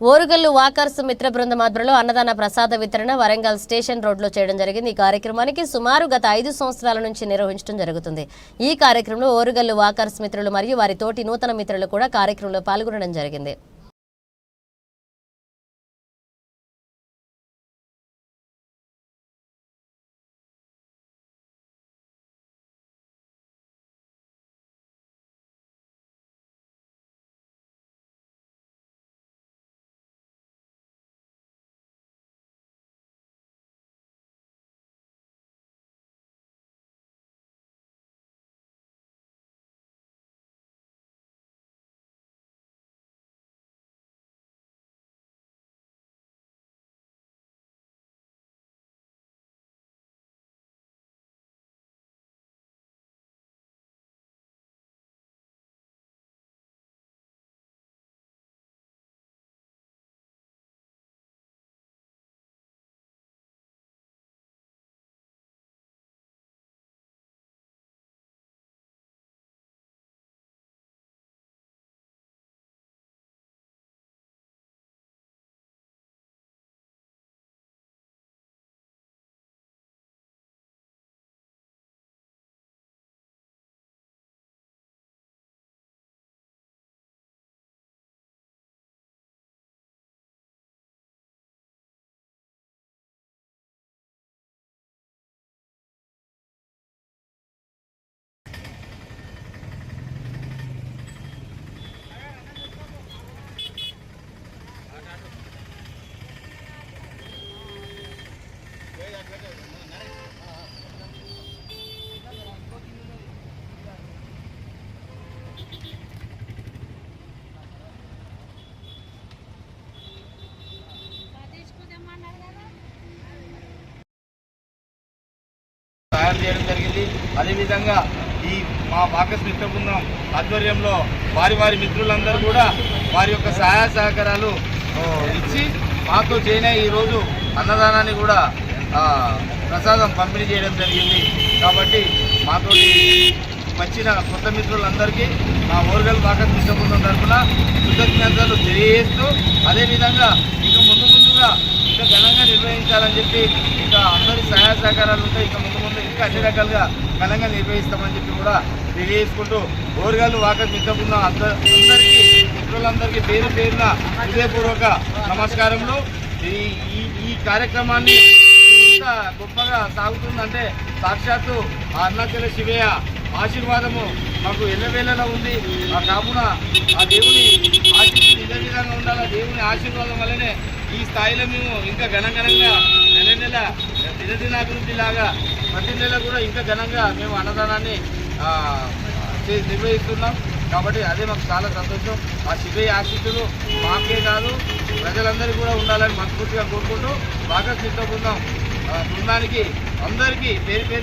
Orugallu walkers మిత్ర బృందం ఆధ్వర్యంలో అన్నదాన ప్రసాద వితరణ వరంగల్ స్టేషన్ రోడ్లో చేయడం జరిగింది. ఈ కార్యక్రమానికి సుమారు గత ఐదు సంవత్సరాల నుంచి నిర్వహించడం జరుగుతుంది. ఈ కార్యక్రమంలో ఓరుగల్లు వాకర్స్ మిత్రులు మరియు వారి తోటి నూతన మిత్రులు కూడా కార్యక్రమంలో పాల్గొనడం జరిగింది. తయారు చేయడం జరిగింది. అదేవిధంగా ఈ మా వాకస్ మిత్ర బృందం ఆధ్వర్యంలో వారి వారి మిత్రులందరూ కూడా వారి యొక్క సహాయ సహకారాలు ఇచ్చి మాతో చేయనే ఈరోజు అన్నదానాన్ని కూడా ప్రసాదం పంపిణీ చేయడం జరిగింది. కాబట్టి మాతో వచ్చిన కొత్త మిత్రులందరికీ మా ఓర్గల్ వాకస్ మిత్ర బృందం తరఫున కృతజ్ఞతలు తెలియజేస్తూ అదేవిధంగా ఇంకా ముందు ఇంకా ఘనంగా నిర్వహించాలని చెప్పి ఇంకా అందరి సహాయ సహకారాలు ఉంటాయి ఇంకా ముందు ముందు ఇంకా అన్ని రకాలుగా ఘనంగా నిర్వహిస్తామని చెప్పి కూడా తెలియజేసుకుంటూ ఓరుగాలు వాకర్ మిత్ర అందరి అందరికీ మిత్రులందరికీ పేరు పేరున హృదయపూర్వక నమస్కారములు. ఈ ఈ- ఈ కార్యక్రమాన్ని ఇంత గొప్పగా సాగుతుందంటే సాక్షాత్తు అరుణాచల శివయ్య ఆశీర్వాదము మాకు ఎల్లవేళలా ఉంది. ఆ కాపున ఆ దేవుని ఆశీస్సులు ఇదే విధంగా ఉండాలి? దేవుని ఆశీర్వాదం వల్లనే ఈ స్థాయిలో మేము ఇంకా ఘనఘనంగా నెల నెల దినదినాభివృద్ధి లాగా ప్రతి నెల కూడా ఇంకా ఘనంగా మేము అన్నదానాన్ని నిర్వహిస్తున్నాం. కాబట్టి అదే మాకు చాలా సంతోషం. ఆ శివయ్య ఆశీస్సులు మాకే కాదు ప్రజలందరికీ కూడా ఉండాలని మనస్ఫూర్తిగా కోరుకుంటూ బాగా సిద్ధ బృందం బృందానికి అందరికీ పేరు పేరు